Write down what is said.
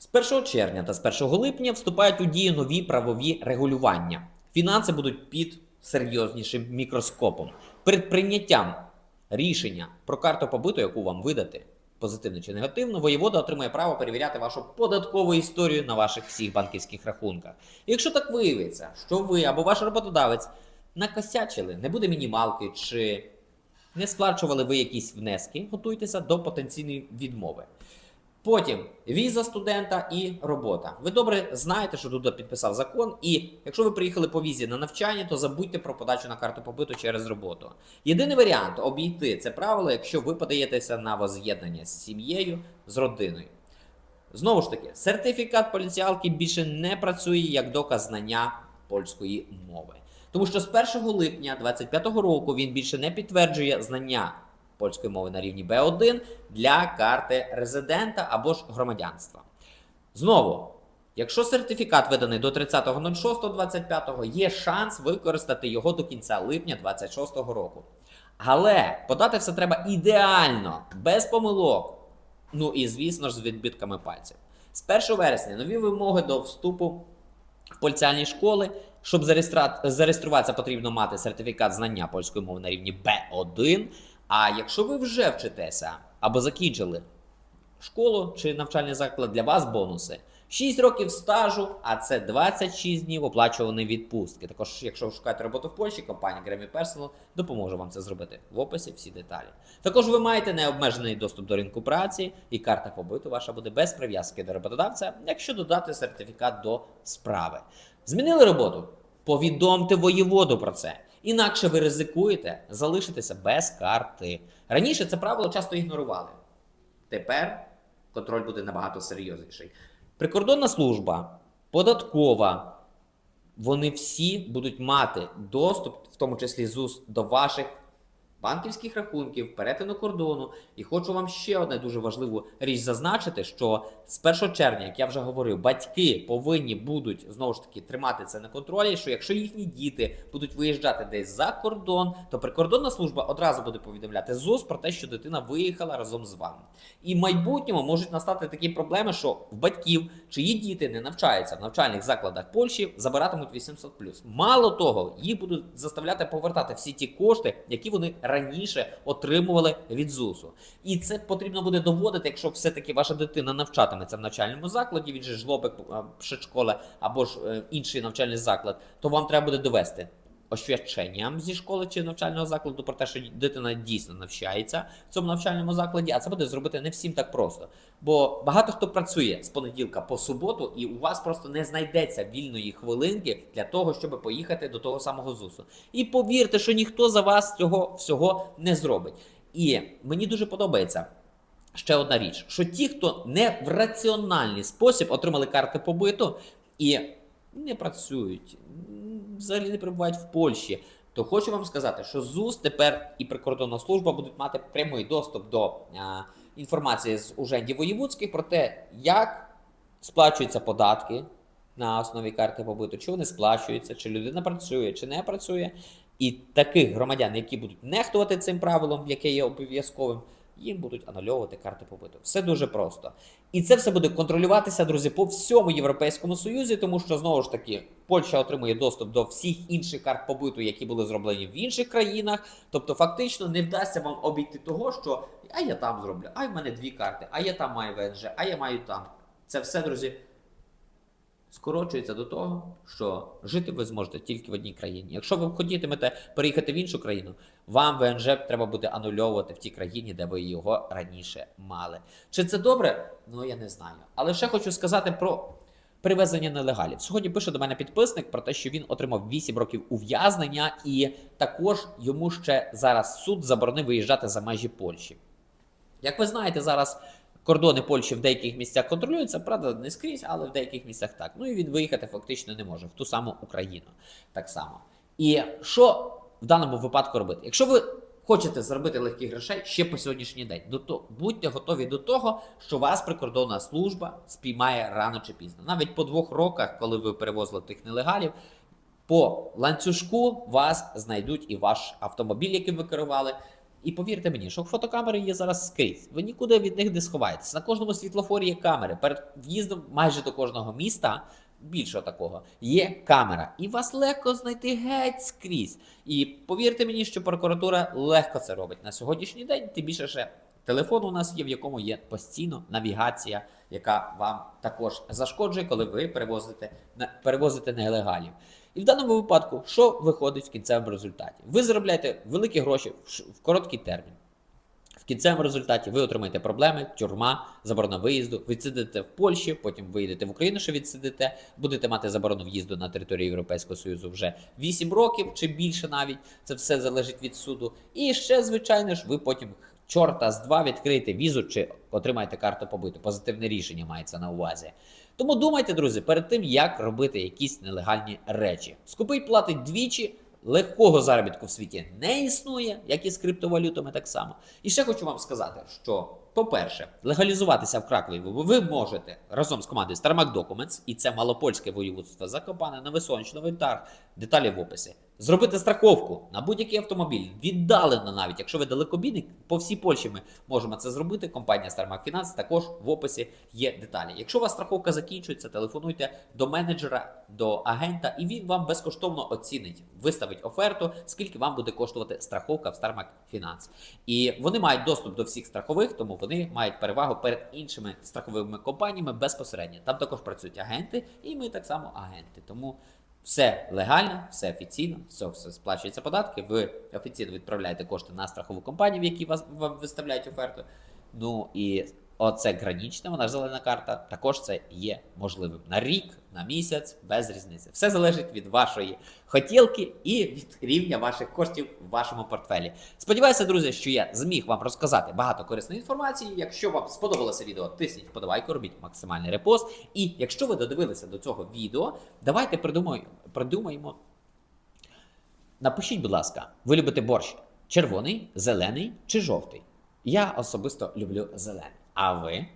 З 1 червня та з 1 липня вступають у дію нові правові регулювання. Фінанси будуть під серйознішим мікроскопом. Перед прийняттям рішення про карту побиту, яку вам видати, позитивно чи негативно, воєвода отримає право перевіряти вашу податкову історію на ваших всіх банківських рахунках. Якщо так виявиться, що ви або ваш роботодавець накосячили, не буде мінімалки чи не сплачували ви якісь внески, готуйтеся до потенційної відмови. Потім віза студента і робота. Ви добре знаєте, що Дуда підписав закон, і якщо ви приїхали по візі на навчання, то забудьте про подачу на карту побиту через роботу. Єдиний варіант обійти це правило, якщо ви подаєтеся на воз'єднання з сім'єю, з родиною. Знову ж таки, сертифікат поліціалки більше не працює як доказ знання польської мови. Тому що з 1 липня 2025 року він більше не підтверджує знання польської мови на рівні B1 для карти резидента або ж громадянства. Знову, якщо сертифікат виданий до 30.06.25, є шанс використати його до кінця липня 2026 року. Але подати все треба ідеально, без помилок. Ну і звісно ж з відбитками пальців. З 1 вересня нові вимоги до вступу в поліціальні школи. Щоб зареєструватися, потрібно мати сертифікат знання польської мови на рівні B1. А якщо ви вже вчитеся або закінчили школу чи навчальний заклад для вас бонуси. 6 років стажу, а це 26 днів оплачуваної відпустки. Також, якщо ви шукаєте роботу в Польщі, компанія Grammy Personal допоможе вам це зробити. В описі всі деталі. Також ви маєте необмежений доступ до ринку праці, і карта побиту ваша буде без прив'язки до роботодавця, якщо додати сертифікат до справи. Змінили роботу? Повідомте воєводу про це. Інакше ви ризикуєте залишитися без карти. Раніше це правило часто ігнорували. Тепер контроль буде набагато серйозніший. Прикордонна служба, податкова, вони всі будуть мати доступ, в тому числі ЗУС, до ваших банківських рахунків, перетину кордону. І хочу вам ще одне дуже важливу річ зазначити, що з 1 червня, як я вже говорив, батьки повинні будуть знову ж таки тримати це на контролі. Що якщо їхні діти будуть виїжджати десь за кордон, то прикордонна служба одразу буде повідомляти ЗУС про те, що дитина виїхала разом з вами. І в майбутньому можуть настати такі проблеми, що в батьків чиї діти не навчаються в навчальних закладах Польщі, забиратимуть 800+. Мало того, їх будуть заставляти повертати всі ті кошти, які вони раніше отримували від ЗУСу. І це потрібно буде доводити, якщо все-таки ваша дитина навчатиметься в навчальному закладі, він же жлобик школа або ж е, інший навчальний заклад, то вам треба буде довести. Освяченням зі школи чи навчального закладу про те, що дитина дійсно навчається в цьому навчальному закладі, а це буде зробити не всім так просто. Бо багато хто працює з понеділка по суботу, і у вас просто не знайдеться вільної хвилинки для того, щоб поїхати до того самого ЗУСу. І повірте, що ніхто за вас цього всього не зробить. І мені дуже подобається. Ще одна річ, що ті, хто не в раціональний спосіб отримали карти побиту і не працюють, взагалі не перебувають в Польщі, то хочу вам сказати, що ЗУС тепер і прикордонна служба будуть мати прямий доступ до а, інформації з ужендів воєвудських про те, як сплачуються податки на основі карти побиту, чи вони сплачуються, чи людина працює, чи не працює. І таких громадян, які будуть нехтувати цим правилом, яке є обов'язковим, їм будуть анульовувати карти побиту. Все дуже просто. І це все буде контролюватися, друзі, по всьому Європейському Союзі, тому що знову ж таки Польща отримує доступ до всіх інших карт побиту, які були зроблені в інших країнах. Тобто, фактично, не вдасться вам обійти того, що а я там зроблю, а в мене дві карти, а я там маю ВНЖ, а я маю там. Це все, друзі. Скорочується до того, що жити ви зможете тільки в одній країні. Якщо ви хотітимете переїхати в іншу країну, вам ВНЖ треба буде анульовувати в тій країні, де ви його раніше мали. Чи це добре? Ну я не знаю. Але ще хочу сказати про привезення нелегалів. Сьогодні пише до мене підписник про те, що він отримав 8 років ув'язнення, і також йому ще зараз суд заборонив виїжджати за межі Польщі. Як ви знаєте, зараз кордони Польщі в деяких місцях контролюються, правда, не скрізь, але в деяких місцях так. Ну і він виїхати фактично не може в ту саму Україну. Так само. І що в даному випадку робити? Якщо ви хочете заробити легкі грошей ще по сьогоднішній день, до то, будьте готові до того, що вас прикордонна служба спіймає рано чи пізно. Навіть по двох роках, коли ви перевозили тих нелегалів, по ланцюжку вас знайдуть і ваш автомобіль, яким ви керували. І повірте мені, що фотокамери є зараз скрізь. Ви нікуди від них не сховаєтесь. На кожному світлофорі є камери. Перед в'їздом майже до кожного міста, більшого такого, є камера. І вас легко знайти геть скрізь. І повірте мені, що прокуратура легко це робить на сьогоднішній день. Тим більше ще телефон у нас є, в якому є постійно навігація, яка вам також зашкоджує, коли ви перевозите, перевозите нелегалів. І в даному випадку, що виходить в кінцевому результаті? Ви заробляєте великі гроші в короткий термін. В кінцевому результаті ви отримаєте проблеми, тюрма, заборона виїзду, відсидите в Польщі, потім виїдете в Україну, що відсидите, будете мати заборону в'їзду на територію Європейського Союзу вже 8 років чи більше навіть. Це все залежить від суду. І ще, звичайно ж, ви потім чорта з два відкрийте візу чи отримаєте карту побиту. Позитивне рішення мається на увазі. Тому думайте, друзі, перед тим, як робити якісь нелегальні речі. Скупий платить двічі. Легкого заробітку в світі не існує, як і з криптовалютами так само. І ще хочу вам сказати, що, по-перше, легалізуватися в Кракові ви можете разом з командою Starmac Documents, і це малопольське воєводство Закопане, Новий Сонч, Новий деталі в описі. Зробити страховку на будь-який автомобіль, віддалено навіть, якщо ви далекобійник, по всій Польщі ми можемо це зробити. Компанія Starmac Finance також в описі є деталі. Якщо у вас страховка закінчується, телефонуйте до менеджера, до агента, і він вам безкоштовно оцінить, виставить оферту, скільки вам буде коштувати страховка в Starmac Finance. І вони мають доступ до всіх страхових, тому вони мають перевагу перед іншими страховими компаніями безпосередньо. Там також працюють агенти, і ми так само агенти. Тому все легально, все офіційно, все, все сплачується податки. Ви офіційно відправляєте кошти на страхову компанію, в якій вас виставляють оферту. Ну і оце гранічна, вона ж зелена карта. Також це є можливим на рік, на місяць, без різниці. Все залежить від вашої хотілки і від рівня ваших коштів в вашому портфелі. Сподіваюся, друзі, що я зміг вам розказати багато корисної інформації. Якщо вам сподобалося відео, тисніть вподобайку, робіть максимальний репост. І якщо ви додивилися до цього відео, давайте придумаємо, придумаємо. Напишіть, будь ласка, ви любите борщ червоний, зелений чи жовтий? Я особисто люблю зелений. А ви?